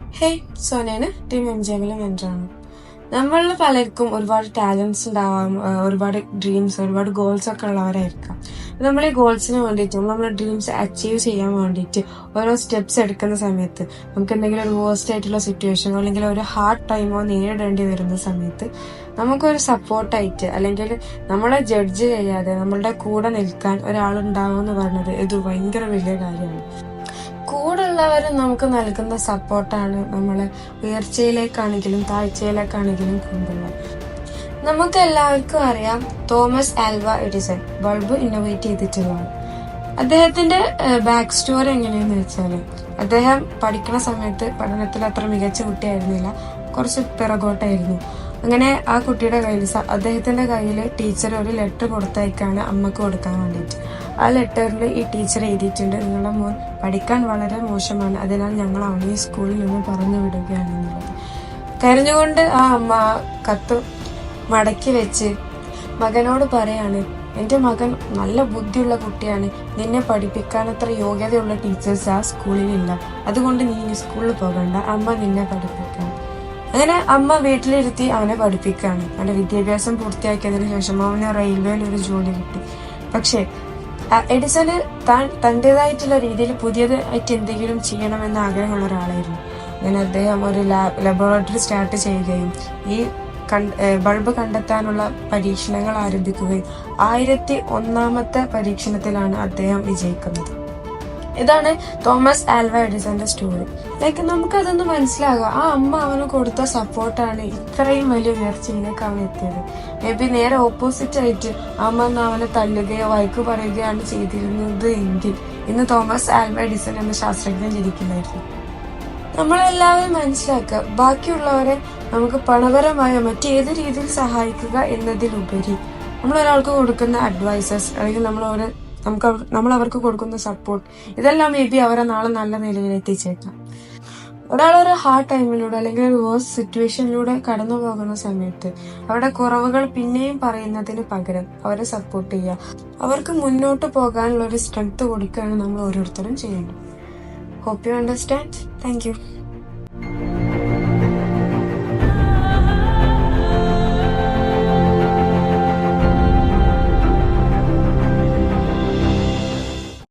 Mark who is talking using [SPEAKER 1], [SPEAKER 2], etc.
[SPEAKER 1] Hey സോനയാണ് team M G എമ്മിലെ നമ്മളിൽ പലർക്കും ഒരുപാട് ടാലൻസ് ഉണ്ടാവാം ഒരുപാട് ഡ്രീംസ് ഒരുപാട് ഗോൾസ് ഒക്കെ ഉള്ളവരായിരിക്കാം. നമ്മൾ ഈ ഗോൾസിന് വേണ്ടിയിട്ട് നമ്മുടെ ഡ്രീംസ് അച്ചീവ് ചെയ്യാൻ വേണ്ടിയിട്ട് ഓരോ സ്റ്റെപ്സ് എടുക്കുന്ന സമയത്ത് നമുക്ക് എന്തെങ്കിലും ഒരു വേസ്റ്റ് ആയിട്ടുള്ള സിറ്റുവേഷനോ അല്ലെങ്കിൽ ഒരു ഹാർഡ് ടൈമോ നേരിടേണ്ടി വരുന്ന സമയത്ത് നമുക്കൊരു സപ്പോർട്ടായിട്ട് അല്ലെങ്കിൽ നമ്മളെ ജഡ്ജ് ചെയ്യാതെ നമ്മളുടെ കൂടെ നിൽക്കാൻ ഒരാളുണ്ടാവും എന്ന് പറഞ്ഞത് ഇത് ഭയങ്കര വലിയ കാര്യമാണ്. കൂടുള്ളവർ നമുക്ക് നൽകുന്ന സപ്പോർട്ടാണ് നമ്മളെ ഉയർച്ചയിലേക്കാണെങ്കിലും താഴ്ചയിലേക്കാണെങ്കിലും കൊണ്ടുള്ളത് നമുക്ക് എല്ലാവർക്കും അറിയാം Thomas Alva Edison bulb innovate ചെയ്തിട്ടുള്ളതാണ്. അദ്ദേഹത്തിന്റെ ബാക്ക് സ്റ്റോറി എങ്ങനെയെന്ന് വെച്ചാൽ അദ്ദേഹം പഠിക്കുന്ന സമയത്ത് പഠനത്തിൽ അത്ര മികച്ച കുട്ടിയായിരുന്നില്ല. കുറച്ച് പിറകോട്ടായിരുന്നു. അങ്ങനെ ആ കുട്ടിയുടെ കയ്യിൽ അദ്ദേഹത്തിന്റെ കയ്യിൽ ടീച്ചർ ഒരു ലെറ്റർ കൊടുത്തയക്കാണ് അമ്മയ്ക്ക് കൊടുക്കാൻ വേണ്ടിയിട്ട്. ആ ലെറ്ററിൽ ഈ ടീച്ചർ എഴുതിയിട്ടുണ്ട് നിങ്ങളുടെ മോൻ പഠിക്കാൻ വളരെ മോശമാണ്. അതിനാൽ ഞങ്ങൾ അവനെ സ്കൂളിൽ നിന്ന് പറഞ്ഞു വിടുകയാണ് എന്നുള്ളത് കരഞ്ഞുകൊണ്ട് ആ അമ്മ കത്ത് മടക്കി വെച്ച് മകനോട് പറയാണ് എന്റെ മകൻ നല്ല ബുദ്ധിയുള്ള കുട്ടിയാണ്. നിന്നെ പഠിപ്പിക്കാൻ അത്ര യോഗ്യതയുള്ള ടീച്ചേഴ്സ് ആ സ്കൂളിലില്ല അതുകൊണ്ട് നീ ഇനി സ്കൂളിൽ പോകണ്ട. അമ്മ നിന്നെ പഠിപ്പിക്കണം അങ്ങനെ അമ്മ വീട്ടിലിരുത്തി അവനെ പഠിപ്പിക്കുകയാണ്. അവന്റെ വിദ്യാഭ്യാസം പൂർത്തിയാക്കിയതിനു ശേഷം അവന് റെയിൽവേയിൽ ഒരു ജോലി കിട്ടി. പക്ഷേ എഡിസന് താൻ തന്റെതായിട്ടുള്ള രീതിയിൽ പുതിയതായിട്ട് എന്തെങ്കിലും ചെയ്യണമെന്ന് ആഗ്രഹമുള്ള ഒരാളായിരുന്നു. അങ്ങനെ അദ്ദേഹം ഒരു ലാബ് ലബോറട്ടറി സ്റ്റാർട്ട് ചെയ്യുകയും ഈ ബൾബ് കണ്ടെത്താനുള്ള പരീക്ഷണങ്ങൾ ആരംഭിക്കുകയും ആയിരത്തി ഒന്നാമത്തെ പരീക്ഷണത്തിലാണ് അദ്ദേഹം വിജയിക്കുന്നത്. ഇതാണ് തോമസ് ആൽവ എഡിസന്റെ സ്റ്റോറി. ലൈക്ക് നമുക്കതൊന്ന് മനസ്സിലാകാം. ആ അമ്മ അവന് കൊടുത്ത സപ്പോർട്ടാണ് ഇത്രയും വലിയ ഉയർച്ചയിലേക്ക് അവൻ എത്തിയത്. മേ ബി നേരെ ഓപ്പോസിറ്റ് ആയിട്ട് അമ്മ ഒന്ന് അവനെ തല്ലുകയോ വഴക്ക് പറയുകയാണ് ചെയ്തിരുന്നത് എങ്കിൽ ഇന്ന് തോമസ് ആൽവ എഡിസൺ എന്ന ശാസ്ത്രജ്ഞൻ ജനിക്കില്ലായിരുന്നു നമ്മളെല്ലാവരും മനസ്സിലാക്കുക ബാക്കിയുള്ളവരെ നമുക്ക് പണപരമായോ മറ്റേത് രീതിയിൽ സഹായിക്കുക എന്നതിലുപരി നമ്മൾ ഒരാൾക്ക് കൊടുക്കുന്ന അഡ്വൈസസ് അല്ലെങ്കിൽ നമ്മൾ അവരെ നമുക്ക് നമ്മൾ അവർക്ക് കൊടുക്കുന്ന സപ്പോർട്ട് ഇതെല്ലാം മേ ബി അവരെ നാളെ നല്ല നിലയിൽ എത്തിച്ചേക്കാം. ഒരാളൊരു ഹാർഡ് ടൈമിലൂടെ അല്ലെങ്കിൽ ഒരു വേഴ്സ് സിറ്റുവേഷനിലൂടെ കടന്നു പോകുന്ന സമയത്ത് അവരുടെ കുറവുകൾ പിന്നെയും പറയുന്നതിന് പകരം അവരെ സപ്പോർട്ട് ചെയ്യുക. അവർക്ക് മുന്നോട്ട് പോകാനുള്ള ഒരു സ്ട്രെങ്ത് കൊടുക്കുകയാണ് നമ്മൾ ഓരോരുത്തരും ചെയ്യേണ്ടത് ഹോപ്പ് യു അണ്ടർസ്റ്റാൻഡ് താങ്ക്